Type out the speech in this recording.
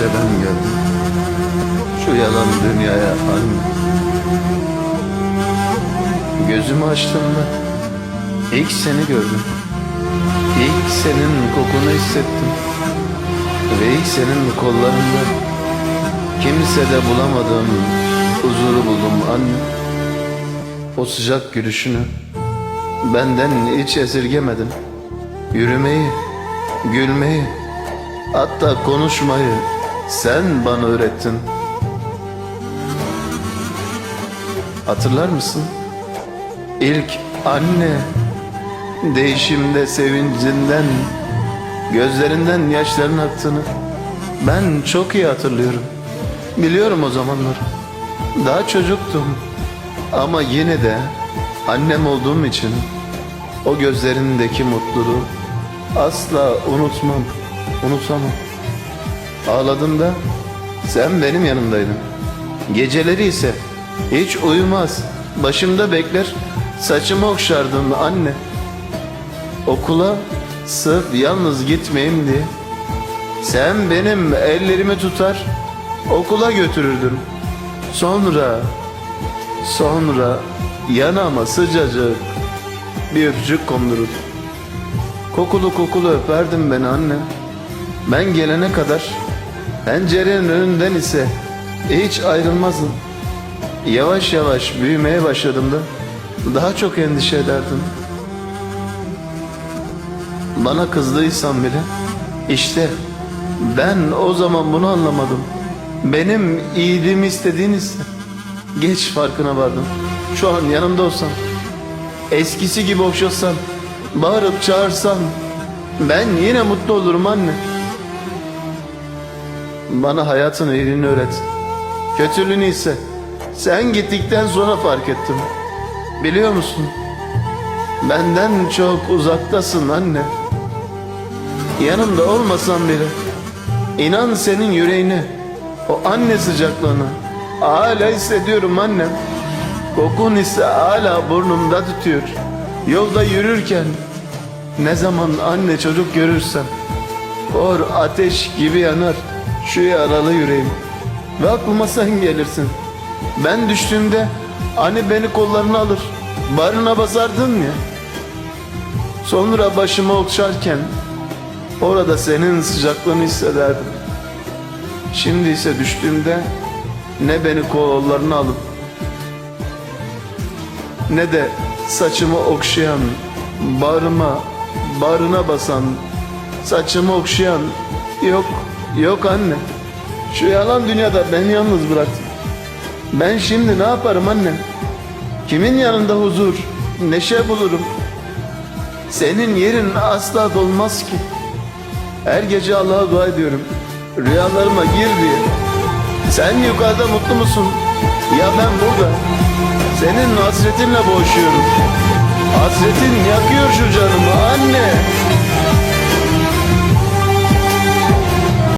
İşte ben geldim. Şu yalan dünyaya anne. Gözümü açtığımda ilk seni gördüm. İlk senin kokunu hissettim. Ve ilk senin kollarında kimsede bulamadığım huzuru buldum anne. O sıcak gülüşünü benden hiç esirgemedin. Yürümeyi, gülmeyi, hatta konuşmayı sen bana öğrettin. Hatırlar mısın? İlk anne değişimde sevincinden gözlerinden yaşların aktığını ben çok iyi hatırlıyorum. Biliyorum o zamanlar. Daha çocuktum. Ama yine de annem olduğum için o gözlerindeki mutluluğu asla unutmam, unutamam. Ağladığımda sen benim yanımdaydın. Geceleri ise hiç uyumaz, başımda bekler, saçımı okşardın anne. Okula sırf yalnız gitmeyeyim diye sen benim ellerimi tutar, okula götürürdün. Sonra, sonra yanağıma sıcacık bir öpücük kondururdun. Kokulu kokulu öperdin beni anne. Ben gelene kadar pencerenin önünden ise hiç ayrılmazdın. Yavaş yavaş büyümeye başladığımda daha çok endişe ederdim. Bana kızdıysan bile işte ben o zaman bunu anlamadım. Benim iyiliğimi istediğiniz geç farkına vardım. Şu an yanımda olsan eskisi gibi okşasan bağırıp çağırsan ben yine mutlu olurum anne. Bana hayatın iyiliğini öğret. Kötülüğünü ise sen gittikten sonra fark ettim. Biliyor musun? Benden çok uzaktasın anne. Yanımda olmasan bile inan senin yüreğini, o anne sıcaklığını hala hissediyorum annem. Kokun ise hala burnumda tutuyor. Yolda yürürken ne zaman anne çocuk görürsem kor ateş gibi yanar şu yaralı yüreğim. Ve aklıma sen gelirsin. Ben düştüğümde anne beni kollarına alır. Barına basardın ya. Sonra başımı okşarken orada senin sıcaklığını hissederdim. Şimdi ise düştüğümde ne beni kollarına alıp ne de saçımı okşayan, bağrıma, bağrına basan, saçımı okşayan yok, yok anne. Şu yalan dünyada beni yalnız bıraktın. Ben şimdi ne yaparım anne? Kimin yanında huzur, neşe bulurum? Senin yerin asla dolmaz ki. Her gece Allah'a dua ediyorum. Rüyalarıma gir diye. Sen yukarıda mutlu musun? Ya ben burada. Senin hasretinle boğuşuyorum. Hasretin yakıyor şu canımı anne.